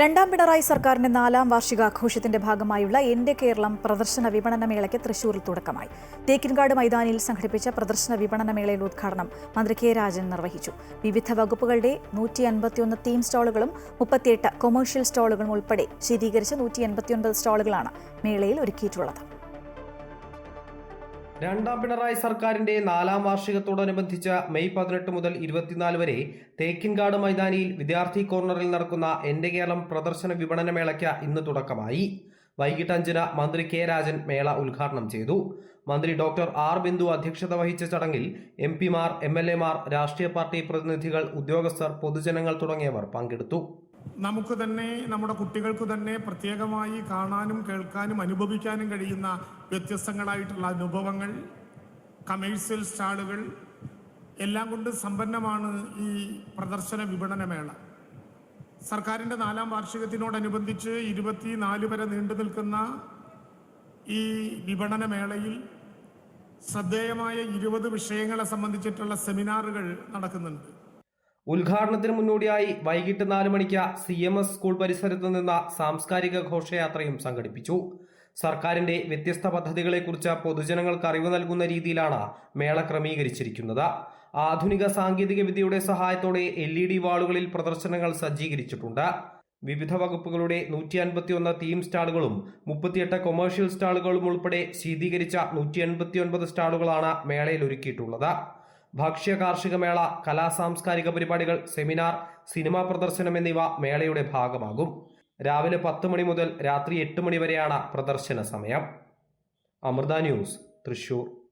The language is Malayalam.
രണ്ടാം പിണറായി സർക്കാരിന്റെ നാലാം വാർഷികാഘോഷത്തിന്റെ ഭാഗമായുള്ള എന്റെ കേരളം പ്രദർശന വിപണന മേളയ്ക്ക് തൃശൂരിൽ തുടക്കമായി. തേക്കിൻകാട് മൈതാനിയിൽ സംഘടിപ്പിച്ച പ്രദർശന വിപണന മേളയുടെ ഉദ്ഘാടനം മന്ത്രി കെ രാജൻ നിർവഹിച്ചു. വിവിധ വകുപ്പുകളുടെ നൂറ്റി അൻപത്തിയൊന്ന് തീം സ്റ്റാളുകളും മുപ്പത്തിയെട്ട് കൊമേഴ്ഷ്യൽ സ്റ്റാളുകളും ഉൾപ്പെടെ ശീതീകരിച്ച നൂറ്റി എൺപത്തിയൊൻപത് സ്റ്റാളുകളാണ് മേളയിൽ ഒരുക്കിയിട്ടുള്ളത്. രണ്ടാം പിണറായി സർക്കാരിന്റെ നാലാം വാർഷികത്തോടനുബന്ധിച്ച് മെയ് പതിനെട്ട് മുതൽ ഇരുപത്തിനാല് വരെ തേക്കിൻകാട് മൈതാനിയിൽ വിദ്യാർത്ഥി കോർണറിൽ നടക്കുന്ന എന്റെ കേരളം പ്രദർശന വിപണന മേളയ്ക്ക് ഇന്ന് തുടക്കമായി. വൈകിട്ട് അഞ്ചിന് മന്ത്രി കെ രാജൻ മേള ഉദ്ഘാടനം ചെയ്തു. മന്ത്രി ഡോക്ടർ ആർ ബിന്ദു അധ്യക്ഷത വഹിച്ച ചടങ്ങിൽ എം പിമാർ എം എൽ എമാർ രാഷ്ട്രീയ പാർട്ടി പ്രതിനിധികൾ ഉദ്യോഗസ്ഥർ പൊതുജനങ്ങൾ തുടങ്ങിയവർ പങ്കെടുത്തു. നമുക്ക് തന്നെ നമ്മുടെ കുട്ടികൾക്ക് തന്നെ പ്രത്യേകമായി കാണാനും കേൾക്കാനും അനുഭവിക്കാനും കഴിയുന്ന വ്യത്യസ്തങ്ങളായിട്ടുള്ള അനുഭവങ്ങൾ കമേഴ്സ്യൽ സ്റ്റാളുകൾ എല്ലാം കൊണ്ട് സമ്പന്നമാണ് ഈ പ്രദർശന വിപണന മേള. സർക്കാരിന്റെ നാലാം വാർഷികത്തിനോടനുബന്ധിച്ച് ഇരുപത്തിനാല് വരെ നീണ്ടു നിൽക്കുന്ന ഈ വിപണന മേളയിൽ ശ്രദ്ധേയമായ ഇരുപത് വിഷയങ്ങളെ സംബന്ധിച്ചിട്ടുള്ള സെമിനാറുകൾ നടക്കുന്നുണ്ട്. ഉദ്ഘാടനത്തിന് മുന്നോടിയായി വൈകിട്ട് നാല് മണിക്ക് സി എം എസ് സ്കൂൾ പരിസരത്ത് നിന്ന സാംസ്കാരിക ഘോഷയാത്രയും സംഘടിപ്പിച്ചു. സർക്കാരിന്റെ വ്യത്യസ്ത പദ്ധതികളെക്കുറിച്ച് പൊതുജനങ്ങൾക്ക് അറിവ് നൽകുന്ന രീതിയിലാണ് മേള ക്രമീകരിച്ചിരിക്കുന്നത്. ആധുനിക സാങ്കേതിക വിദ്യയുടെ സഹായത്തോടെ എൽ ഇ ഡി വാളുകളിൽ പ്രദർശനങ്ങൾ സജ്ജീകരിച്ചിട്ടുണ്ട്. വിവിധ വകുപ്പുകളുടെ നൂറ്റി അൻപത്തിയൊന്ന് തീം സ്റ്റാളുകളും മുപ്പത്തിയെട്ട് കൊമേഴ്ഷ്യൽ സ്റ്റാളുകളും ഉൾപ്പെടെ ശീതീകരിച്ച നൂറ്റി എൺപത്തിയൊൻപത് സ്റ്റാളുകളാണ് മേളയിൽ ഒരുക്കിയിട്ടുള്ളത്. ഭക്ഷ്യ കാർഷിക മേള കലാ സാംസ്കാരിക പരിപാടികൾ സെമിനാർ സിനിമാ പ്രദർശനം എന്നിവ മേളയുടെ ഭാഗമാകും. രാവിലെ പത്ത് മണി മുതൽ രാത്രി എട്ട് മണി വരെയാണ് പ്രദർശന സമയം. അമൃത ന്യൂസ് തൃശൂർ.